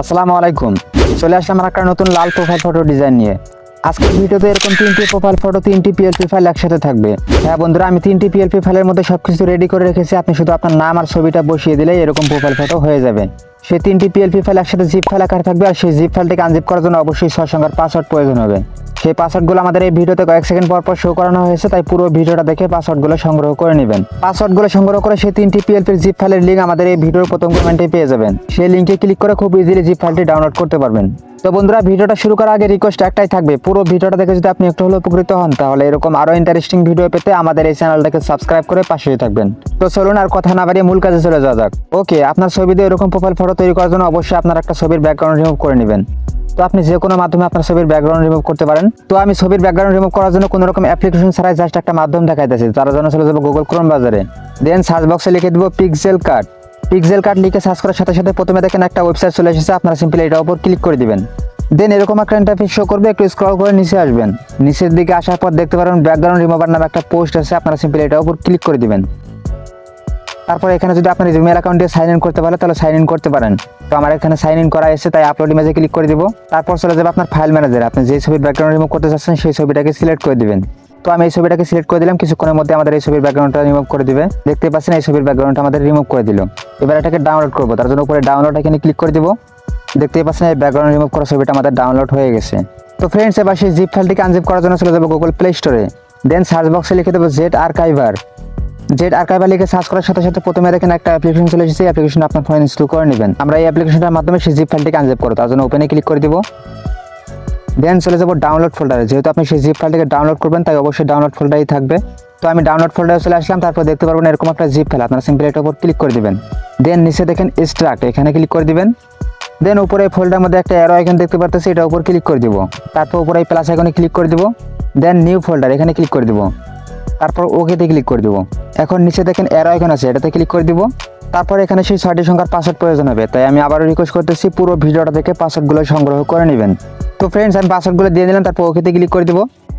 আসসালামু আলাইকুম। চলে আসলাম আমার একটা নতুন লাল প্রোফাইল ফটো ডিজাইন নিয়ে। আজকের ভিডিওতে এরকম তিনটি প্রোফাইল ফটো তিনটি পিএলপি ফাইল একসাথে থাকবে। হ্যাঁ বন্ধুরা, আমি তিনটি পিএলপি ফাইলের মধ্যে সবকিছু রেডি করে রেখেছি। আপনি শুধু আপনার নাম আর ছবিটা বসিয়ে দিলেই এরকম প্রোফাইল ফটো হয়ে যাবে। সেই তিনটি পিএলপি ফাইল একসাথে জিপ ফাইল আকার থাকবে আর সেই জিপ ফাইলটিকে আনজিপ করার জন্য অবশ্যই ছয় সংখ্যার পাসওয়ার্ড প্রয়োজন হবে। সেই পাসওয়ার্ডগুলো আমাদের এই ভিডিওতে কয়েক সেকেন্ড পর পর শো করানো হয়েছে, তাই পুরো ভিডিওটা দেখে পাসওয়ার্ডগুলো সংগ্রহ করে নেবেন। পাসওয়ার্ডগুলো সংগ্রহ করে সেই তিনটি পিএলপির জিপ ফাইলের লিঙ্ক আমাদের এই ভিডিওর প্রথম কমেন্টে পেয়ে যাবেন। সেই লিঙ্কে ক্লিক করে খুব ইজিলি জিপ ফাইলটি ডাউনলোড করতে পারবেন। তো বন্ধুরা, ভিডিওটা শুরু করার আগে রিকোয়েস্ট একটাই থাকবে। পুরো ভিডিওটা দেখে যদি আপনি একটু হলেও উপকৃত হন, তাহলে এরকম আরও ইন্টারেস্টিং ভিডিও পেতে আমাদের এই চ্যানেলটাকে সাবস্ক্রাইব করে পাশেই থাকবেন। তো চলুন আর কথা না বাড়িয়ে মূল কাজে চলে যাওয়া যাক। ওকে আপনার ছবিতে এরকম প্রোফাইল ফটো তৈরি করার জন্য অবশ্যই আপনার একটা ছবির ব্যাকগ্রাউন্ড রিমুভ করে নেবেন। তো আপনি যে কোনো মাধ্যমে আপনার ছবির ব্যাকগ্রাউন্ড রিমুভ করতে পারেন। তো আমি ছবির ব্যাকগ্রাউন্ড রিমুভ করার জন্য কোনো রকম অ্যাপ্লিকেশন ছাড়াই জাস্ট একটা মাধ্যম দেখাইতেছি। তার জন্য চলে যাব গুগল ক্রোম বাজারে দেন সার্চ বক্সে লিখে দেবো পিক্সেল কার্ড পিক্সেল কার্ড লিখে সার্চ করার সাথে সাথে প্রথমে দেখেন একটা ওয়েবসাইট চলে এসেছে। আপনারা সিম্পলি এটার উপর ক্লিক করে দিবেন। দেন এরকম একটা ইন্টারফেস শো করবে, একটু স্ক্রল করে নিচে আসবেন। নিচের দিকে আসার পর দেখতে পারেন ব্যাকগ্রাউন্ড রিমুভার নামে একটা পোস্ট আছে। আপনারা সিম্পলি এটার উপর ক্লিক করে দিবেন। তারপর এখানে যদি আপনার জিমেল অ্যাকাউন্ট সাইন ইন করতে পারেন, তাহলে সাইন ইন করতে পারেন। তো আমার এখানে সাইন ইন করা এসে তাই আপলোড ইমেজে ক্লিক করে দিব। তারপর চলে যাবে আপনার ফাইল ম্যানেজার আপনি যে ছবির ব্যাকগ্রাউন্ড রিমুভ করতে চাচ্ছেন, সেই ছবিটাকে সিলেক্ট করে দিবেন। তো আমি এই ছবিটাকে সিলেক্ট করে দিলাম, কিছুক্ষণের মধ্যে আমাদের এই ছবির ব্যাকগ্রাউন্ডটা রিমুভ করে দিবে। দেখতে পাচ্ছেন, এই ছবির ব্যাকগ্রাউন্ডটা আমাদের রিমুভ করে দিল। এবার এটাকে ডাউনলোড করব, তার জন্য উপরে ডাউনলোড এখানে ক্লিক করে দিব। দেখতেই পাচ্ছেন, এই ব্যাকগ্রাউন্ড রিমুভ করা ছবিটা আমাদের ডাউনলোড হয়ে গেছে। তো ফ্রেন্ডস এবার সেই জিপ ফাইলটিকে আনজিপ করার জন্য চলে যাব গুগল প্লে স্টোরে দেন সার্চ বক্সে লিখে দেবো জেড আর্কাইভার জেড আর্কাইভার লিখে সার্চ করার সাথে সাথে প্রথমে দেখেন একটা অ্যাপ্লিকেশন চলে এসেছে অ্যাপ্লিকেশন আপনার ফোনে ইনস্টল করে নেবেন। আমরা এই অ্যাপ্লিকেশনটার মাধ্যমে সেই জিপ ফাইলটিকে আনজিপ করব, তার জন্য ওপেনে ক্লিক করে দিব। দেন চলে যাব ডাউনলোড ফোল্ডারে যেহেতু আপনি সেই জিপ ফাইলটিকে ডাউনলোড করবেন, তাই অবশ্যই ডাউনলোড ফোল্ডারই থাকবে। তো আমি ডাউনলোড ফোল্ডারে চলে আসলাম, তারপর দেখতে পারবেন এরকম একটা জিপ ফাইল আপনারা সিম্পলি এটার উপর ক্লিক করে দিবেন। দেন নিচে দেখেন এক্সট্রাক্ট এখানে ক্লিক করে দিবেন। দেন উপরে ফোল্ডার মধ্যে একটা অ্যারো আইকন দেখতে পারতেছি এটা উপর ক্লিক করে দিব। তারপর উপরে প্লাস আইকনে ক্লিক করে দিব। দেন নিউ ফোল্ডার এখানে ক্লিক করে দিব। তারপর ওকেতে ক্লিক করে দেবো। এখন নিচে দেখেন এর আইকন আছে, এটাতে ক্লিক করে দিব। তারপর এখানে সেই ছয়টি সংখ্যার পাসওয়ার্ড প্রয়োজন হবে। তাই আমি আবারও রিকোয়েস্ট করতেছি, পুরো ভিডিওটা থেকে পাসওয়ার্ডগুলো সংগ্রহ করে নেবেন। তো ফ্রেন্ডস আমি পাসওয়ার্ডগুলো দিয়ে দিলাম, তারপর ওকেতে ক্লিক করে দিব।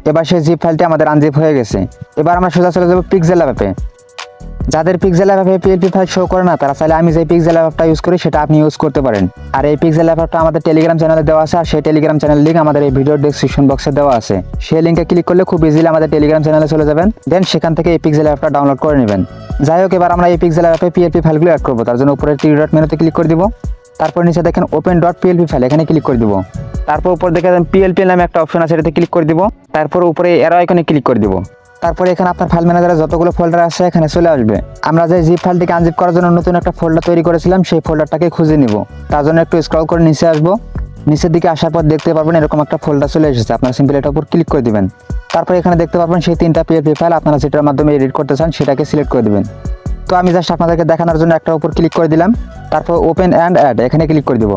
এবার সেই জিপ ফাইলটি আমাদের আনজিপ হয়ে গেছে। এবার আমরা সোজা চলে যাব পিক্সেল অ্যাপে যাদের পিক্সেল অ্যাপে পিএলপি ফাইল শো করে না, তারা চাইলে আমি যে পিক্সেল অ্যাপটা ইউজ করি, সেটা আপনি ইউজ করতে পারেন। আর এই পিক্সেল অ্যাপটা আমাদের টেলিগ্রাম চ্যানেলে দেওয়া আছে, আর সেই টেলিগ্রাম চ্যানেল লিঙ্ক আমাদের এই ভিডিওর ডেসক্রিপশন বক্সে দেওয়া আছে। সেই লিঙ্কে ক্লিক করলে খুব ইজিলি আমাদের টেলিগ্রাম চ্যানেলে চলে যাবেন দেন সেখান থেকে এই পিক্সেল অ্যাপটা ডাউনলোড করে নেবেন। যাই হোক, এবার আমরা এই পিক্সেল অ্যাপে পিএলপি ফাইলগুলো অ্যাড করব, তার জন্য উপরে টি ডট মেনুতে ক্লিক করে দিব। তারপর নিচে দেখেন ওপেন ডট পিএলপি ফাইল এখানে ক্লিক করে দিব। তারপর উপর দেখে পিএলপি নামে একটা অপশন আছে, এটাতে ক্লিক করে দিব। তারপর উপরে এরো আইকনে ক্লিক করে দিব। তারপরে এখানে আপনার ফাইল ম্যানেজারে যতগুলো ফোল্ডার আছে এখানে চলে আসবে। আমরা যে জিপ ফাইলটিকে আনজিপ করার জন্য নতুন একটা ফোল্ডার তৈরি করেছিলাম, সেই ফোল্ডারটাকে খুঁজে নিব। তার জন্য একটু স্ক্রল করে নিচে আসব। নিচের দিকে আসার পর দেখতে পারবেন এরকম একটা ফোল্ডার চলে এসেছে। আপনারা সিম্পল এটার উপর ক্লিক করে দিবেন। তারপর এখানে দেখতে পারবেন সেই তিনটা পিএফপি ফাইল আপনারা যেটার মাধ্যমে এডিট করতে চান সেটাকে সিলেক্ট করে দিবেন। তো আমি জাস্ট আপনাদেরকে দেখানোর জন্য একটা উপর ক্লিক করে দিলাম। তারপর ওপেন অ্যান্ড অ্যাড এখানে ক্লিক করে দিব।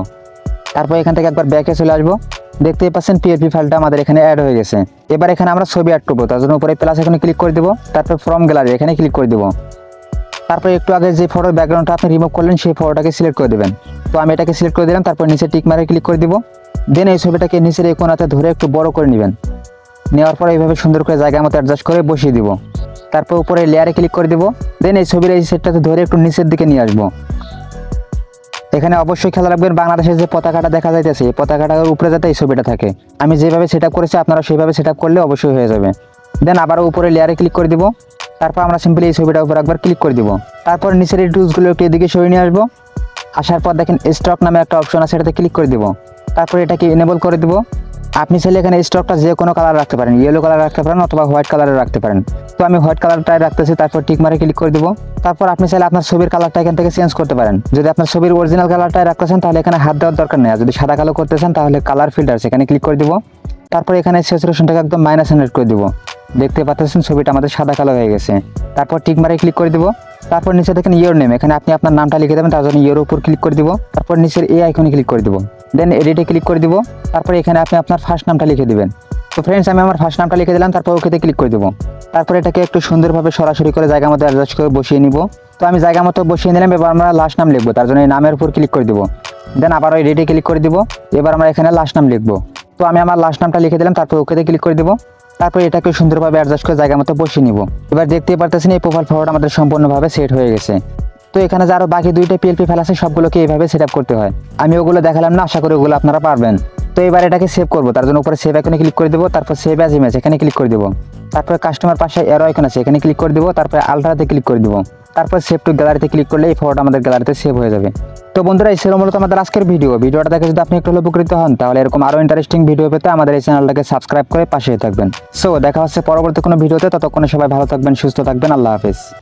তারপর এখান থেকে একবার ব্যাকে চলে আসব। দেখতেই পাচ্ছেন পিএপি ফাইলটা আমাদের এখানে অ্যাড হয়ে গেছে। এবার এখানে আমরা ছবি অ্যাড করব, তার জন্য উপরে প্লাস এখানে ক্লিক করে দিব, তারপর ফ্রম গ্যালারি এখানে ক্লিক করে দিব। তারপর একটু আগে যে ফটোর ব্যাকগ্রাউন্ডটা আপনি রিমুভ করলেন, সেই ফটোটাকে সিলেক্ট করে দেবেন। তো আমি এটাকে সিলেক্ট করে দিলাম, তারপর নিচে টিক মারে ক্লিক করে দিব। দেন এই ছবিটাকে নিচের এই কোনাতে ধরে একটু বড় করে নেবেন। নেওয়ার পর এইভাবে সুন্দর করে জায়গা মতো অ্যাডজাস্ট করে বসিয়ে দিব। তারপর উপরে লেয়ারে ক্লিক করে দিব। দেন এই ছবির এই সেটটাতে ধরে একটু নিচের দিকে নিয়ে আসব। এখানে অবশ্যই খেয়াল রাখবেন, বাংলাদেশের যে পতাকাটা দেখা যাইতেছে পতাকাটার উপরে যাতে এই ছবিটা থাকে। আমি যেভাবে সেট করেছি আপনারা সেইভাবে সেট করলে অবশ্যই হয়ে যাবে। দেন আবারও উপরে লেয়ারে ক্লিক করে দিব। তারপর আমরা সিম্পলি এই ছবিটার উপর একবার ক্লিক করে দিব। তারপর নিচের এই টুলসগুলো একটু এদিকে সরিয়ে নিয়ে আসব। আসার পর দেখেন স্টক নামে একটা অপশন আছে, এটাতে ক্লিক করে দিব। তারপর এটাকে এনেবল করে দিব। আপনি চাইলে এখানে স্টকটা যে কোনো কালার রাখতে পারেন। ইয়েলো কালার রাখতে পারেন অথবা হোয়াইট কালারে রাখতে পারেন। তো আমি হোয়াইট কালারটাই রাখতেছি, তারপর টিক মারে ক্লিক করে দিব। তারপর আপনি চাইলে আপনার ছবির কালারটা এখান থেকে চেঞ্জ করতে পারেন। যদি আপনার ছবির অরিজিনাল কালারটাই রাখতেছেন, তাহলে এখানে হাত দেওয়ার দরকার নেই। যদি সাদা কালো করতে চান, তাহলে কালার ফিল্টার সেখানে ক্লিক করে দিব। তারপর এখানে স্যাচুরেশনটাকে একদম মাইনাস হান্ড্রেড করে দিব। দেখতে পাচ্ছেন ছবিটা আমাদের সাদা কালো হয়ে গেছে। তারপর টিক মারে ক্লিক করে দিব। তারপর নিচে দেখেন ইয়োর নেম এখানে আপনি আপনার নামটা লিখে দেবেন, তার জন্য ইয়োর উপর ক্লিক করে দিব। তারপর নিচের এই আইকনে ক্লিক করে দিব। দেন এডিটে ক্লিক করে দিব। তারপর এখানে আপনি আপনার ফার্স্ট নামটা লিখে দিবেন। তো ফ্রেন্ডস আমি আমার ফার্স্ট নামটা লিখে দিলাম, তারপর ওকেতে ক্লিক করে দিব। তারপর এটাকে একটু সুন্দরভাবে সরাসরি করে জায়গা মতো অ্যাডজাস্ট করে বসিয়ে নিব। তো আমি জায়গা মতো বসিয়ে নিলাম, এবার আমরা লাস্ট নাম লিখব। তার জন্য এই নামের উপর ক্লিক করে দিব। দেন আবার ওই ক্লিক করে দিব। এবার আমরা এখানে লাস্ট নাম লিখব। তো আমি আমার লাস্ট নামটা লিখে দিলাম, তারপর ওকেতে ক্লিক করে দিব। তারপর এটাকে সুন্দরভাবে অ্যাডজাস্ট করে জায়গা মতো বসিয়ে নিব। এবার দেখতেই পারতেছেন, এই প্রোফাইল ফটোটা আমাদের সম্পূর্ণভাবে সেট হয়ে গেছে। তো এখানে যে আরও বাকি দুইটা পিএলপি ফাইল আছে, সবগুলোকে এইভাবে সেট করতে হয়। আমি ওগুলো দেখালাম না, আশা করি ওগুলো আপনারা পারবেন। তো এবার এটাকে সেভ করব। তার জন্য উপরে সেভ আইকনে ক্লিক করে দেবো, তারপর সেভ অ্যাজ ইমেজ এখানে ক্লিক করে দেবো। তারপরে কাস্টমার পাশে এরো আইকন আছে, এখানে ক্লিক করে দেবো, তারপরে আলট্রাতে ক্লিক করে দেবো। তারপর সেভ টু গ্যালারিতে ক্লিক করলে এই ফটোটা আমাদের গ্যালারিতে সেভ হয়ে যাবে। তো বন্ধুরা, এই ছিল মূলত আমাদের আজকের ভিডিও ভিডিওটা দেখে যদি আপনি একটু হলেও উপকৃত হন, তাহলে এরকম আরও ইন্টারেস্টিং ভিডিও পেতে আমাদের এই চ্যানেলটাকে সাবস্ক্রাইব করে পাশে থাকবেন। সো দেখা হচ্ছে পরবর্তী কোনো ভিডিওতে ততক্ষণে সবাই ভালো থাকবেন, সুস্থ থাকবেন। আল্লাহ হাফেজ।